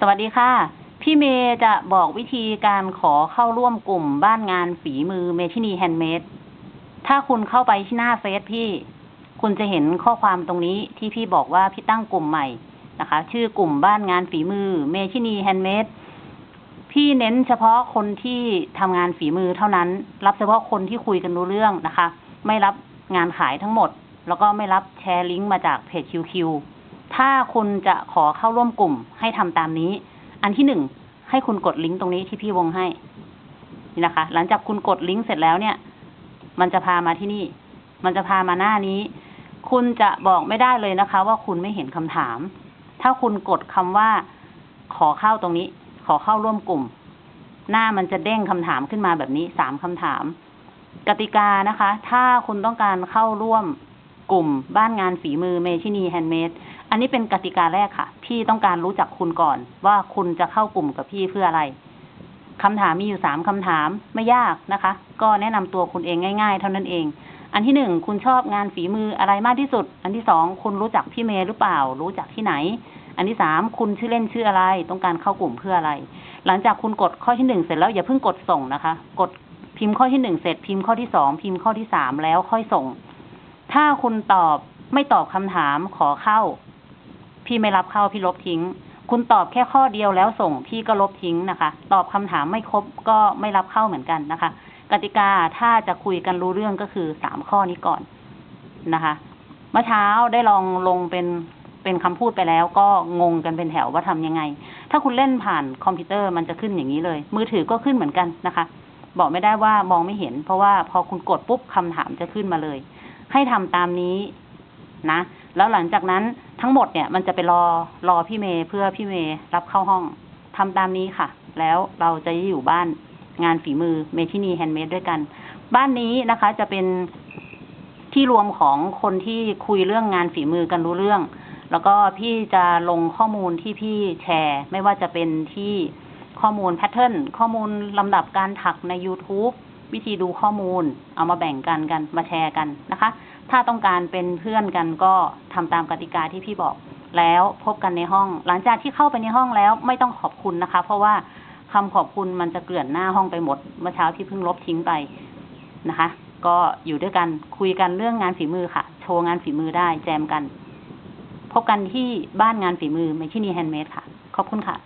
สวัสดีค่ะ พี่เมย์จะบอกวิธีการขอเข้าร่วมกลุ่มบ้านงานฝีมือเมชินีแฮนด์เมด ถ้าคุณเข้าไปที่หน้าเฟซพี่ คุณจะเห็นข้อความตรงนี้ที่พี่บอกว่าพี่ตั้งกลุ่มใหม่นะคะ ชื่อกลุ่มบ้านงานฝีมือเมชินีแฮนด์เมด พี่เน้นเฉพาะคนที่ทำงานฝีมือเท่านั้น รับเฉพาะคนที่คุยกันรู้เรื่องนะคะ ไม่รับงานขายทั้งหมด แล้วก็ไม่รับแชร์ลิงก์มาจากเพจ QQ ถ้าคุณจะขอเข้าร่วมกลุ่มให้ทำตามนี้ อันที่หนึ่งให้คุณกดลิงก์ตรงนี้ที่พี่วงให้ นี่นะคะ หลังจากคุณกดลิงก์เสร็จแล้วเนี่ย มันจะพามาที่นี่ มันจะพามาหน้านี้ คุณจะบอกไม่ได้เลยนะคะ ว่าคุณไม่เห็นคำถาม ถ้าคุณกดคำว่า ขอเข้าตรงนี้ ขอเข้าร่วมกลุ่ม หน้ามันจะเด้งคำถามขึ้นมาแบบนี้สามคำถาม กติกานะคะ ถ้าคุณต้องการเข้าร่วมกลุ่มบ้านงานฝีมือเมชินีแฮนด์เมด อันนี้เป็นกติกาแรกค่ะ พี่ต้องการรู้จักคุณก่อน ว่าคุณจะเข้ากลุ่มกับพี่เพื่ออะไรคำถามมีอยู่สามคำถามไม่ยากนะคะ ก็แนะนำตัวคุณเองง่าย ๆ เท่านั้นเอง อันที่หนึ่งคุณชอบงานฝีมืออะไรมากที่สุด อันที่สองคุณรู้จักพี่เมย์หรือเปล่า รู้จักที่ไหน อันที่สามคุณชื่อเล่นชื่ออะไร ต้องการเข้ากลุ่มเพื่ออะไร หลังจากคุณกดข้อที่หนึ่งเสร็จแล้วอย่าเพิ่งกดส่งนะคะ กดพิมพ์ข้อที่หนึ่งเสร็จพิมพ์ข้อที่สองพิมพ์ข้อที่สามแล้วค่อยส่ง ถ้าคุณตอบไม่ตอบคำถามขอเข้า พี่ไม่รับเข้าพี่ลบทิ้ง คุณตอบแค่ข้อเดียวแล้วส่งพี่ก็ลบทิ้งนะคะ ตอบคำถามไม่ครบก็ไม่รับเข้าเหมือนกันนะคะ กติกาถ้าจะคุยกันรู้เรื่องก็คือสามข้อนี้ก่อนนะคะเมื่อเช้าได้ลองลงเป็นเป็นคำพูดไปแล้วก็งงกันเป็นแถวว่าทำยังไง ถ้าคุณเล่นผ่านคอมพิวเตอร์มันจะขึ้นอย่างนี้เลย มือถือก็ขึ้นเหมือนกันนะคะ บอกไม่ได้ว่ามองไม่เห็น เพราะว่าพอคุณกดปุ๊บคำถามจะขึ้นมาเลย ให้ทำตามนี้นะ แล้วหลังจากนั้นทั้งหมดเนี่ยมันจะไปรอรอพี่เมย์เพื่อพี่เมย์รับเข้าห้องทำตามนี้ค่ะ แล้วเราจะอยู่บ้านงานฝีมือเมทินีแฮนด์เมดด้วยกัน บ้านนี้นะคะจะเป็นที่รวมของคนที่คุยเรื่องงานฝีมือกันรู้เรื่อง แล้วก็พี่จะลงข้อมูลที่พี่แชร์ ไม่ว่าจะเป็นที่ข้อมูลแพทเทิร์นข้อมูลลำดับการถักใน YouTube วิธีดูข้อมูล เอามาแบ่งกันกันมาแชร์กันนะคะ ถ้าต้องการเป็นเพื่อนกันก็ทำตามกติกาที่พี่บอก แล้วพบกันในห้อง หลังจากที่เข้าไปในห้องแล้วไม่ต้องขอบคุณนะคะ เพราะว่าคำขอบคุณมันจะเกลื่อนหน้าห้องไปหมด เมื่อเช้าที่เพิ่งลบทิ้งไปนะคะ ก็อยู่ด้วยกันคุยกันเรื่องงานฝีมือค่ะ โชว์งานฝีมือได้แจมกัน พบกันที่บ้านงานฝีมือไม่ที่นี่แฮนด์เมดค่ะ ขอบคุณค่ะ